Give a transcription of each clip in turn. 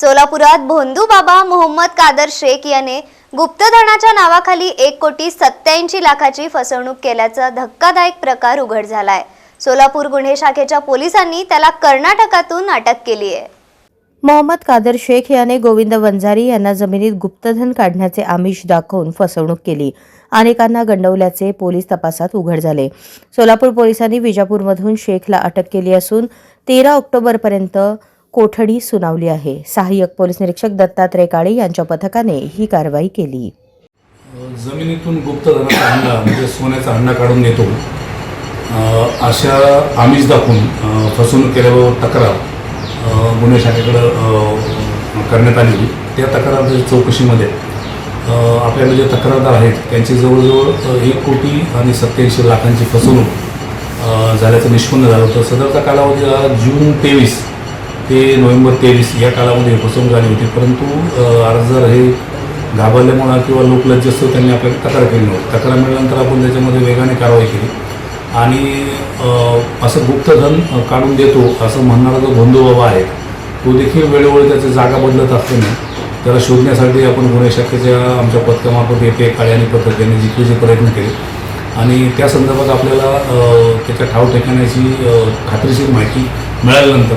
सोलापुरात भोंदू बाबा मोहम्मद कादर शेख याने गुप्तधनाच्या नावाखाली एक कोटी सत्याऐंशी लाखाची फसवणूक केल्याचा धक्कादायक प्रकार उघड झालाय. सोलापूर गुन्हे शाखेच्या पोलिसांनी त्याला कर्नाटकातून अटक केली आहे. मोहम्मद कादर शेख याने गोविंद वंजारी यांना जमिनीत गुप्तधन काढण्याचे आमिष दाखवून फसवणूक केली. अनेकांना गंडवल्याचे पोलीस तपासात उघड झाले. सोलापूर पोलिसांनी विजापूरमधून शेखला अटक केली असून तेरा ऑक्टोबरपर्यंत कोठडी सुनावली आहे. सहाय्यक पोलीस निरीक्षक दत्तात्रय काळे यांच्या पथकाने ही कारवाई केली. जमिनीतून गुप्तधनाचा हंडा म्हणजे सोन्याचा हंडा काढून नेतो. अशा आमिष दाखवून फसवणूक केल्याबाबत तक्रार गुन्हे शाखेकडं करण्यात आली त्या तक्रार चौकशीमध्ये आपल्याला आपल्याकडे जे तक्रारदार आहेत त्यांची जवळजवळ एक कोटी आणि सत्याऐंशी लाखांची फसवणूक झाल्याचं निष्पन्न झालं होतं. सदरचा कालावधी हा जून तेवीस. ते नोव्हेंबर तेवीस या कालामध्ये फसवणूक झाली होती. परंतु अ, अर्जदार हे घाबरल्यामुळं किंवा लोकलज्जस्त त्यांनी आपल्याला तक्रार केली नव्हती. तक्रार मिळाल्यानंतर आपण त्याच्यामध्ये वेगाने कारवाई केली. आणि असं गुप्तधन काढून देतो असं म्हणणारा जो बंधू बाबा आहे तो देखील वेळोवेळी त्याची जागा बदलत असल्याने त्याला शोधण्यासाठी आपण गुन्हे शाखेच्या आमच्या पथकामार्फत येते काळे आणि पथक यांनी प्रयत्न केले. आणि त्या संदर्भात आपल्याला त्याच्या ठाव ठिकाण्याची खात्रीशीर माहिती मिळाल्यानंतर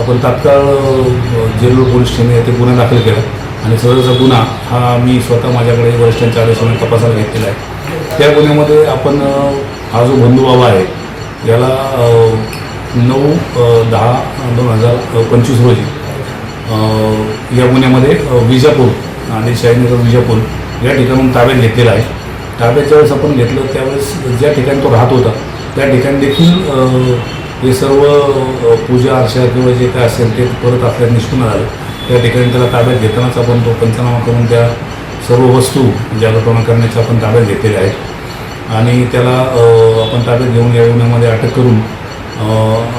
आपण तात्काळ जेलूर पोलीस ठाणे येथे गुन्हा दाखल केला. आणि सदरचा गुन्हा हा मी स्वतः माझ्याकडे वरिष्ठांच्या आदेशाने तपासायला घेतलेला आहे. त्या गुन्ह्यामध्ये आपण हा जो बंधू बाबा आहे याला नऊ दहा दोन हजार पंचवीस रोजी या गुन्ह्यामध्ये विजापूर आणि शाहीनगर विजापूर या ठिकाणून ताब्यात घेतलेला आहे. ताब्यात ज्यावेळेस आपण घेतलं त्यावेळेस ज्या ठिकाणी तो राहत होता त्या ठिकाणी देखील हे सर्व पूजा अर्चा किंवा जे काय असेल ते परत आपल्याला निष्पन्न आलं. त्या ठिकाणी त्याला ताब्यात घेतानाच आपण तो पंचनामा करून त्या सर्व वस्तू ज्या करण्याच्या आपण ताब्यात घेतलेल्या आहेत. आणि त्याला आपण ताब्यात घेऊन या गुन्ह्यामध्ये अटक करून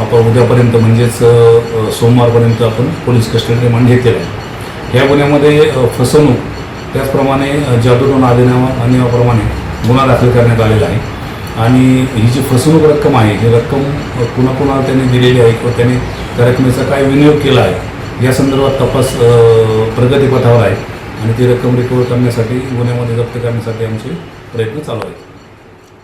आपण उद्यापर्यंत म्हणजेच सोमवारपर्यंत आपण पोलीस कस्टडी रिमांड घेतलेलं आहे. या गुन्ह्यामध्ये फसवणूक त्याचप्रमाणे अ, आदिनामा अधिनियम गुन्हा दाखल करण्यात आलेला आहे. आणि ही जी फसवणूक रक्कम आहे ही रक्कम कुणाकुणाला त्यांनी दिलेली आहे किंवा त्यांनी त्या रकमेचा काय विनियोग केला आहे या संदर्भात तपास प्रगतीपथावर आहे. आणि ती रक्कम रिकवर करण्यासाठी गुन्ह्यामध्ये जप्त करण्यासाठी आमचे प्रयत्न चालू आहेत.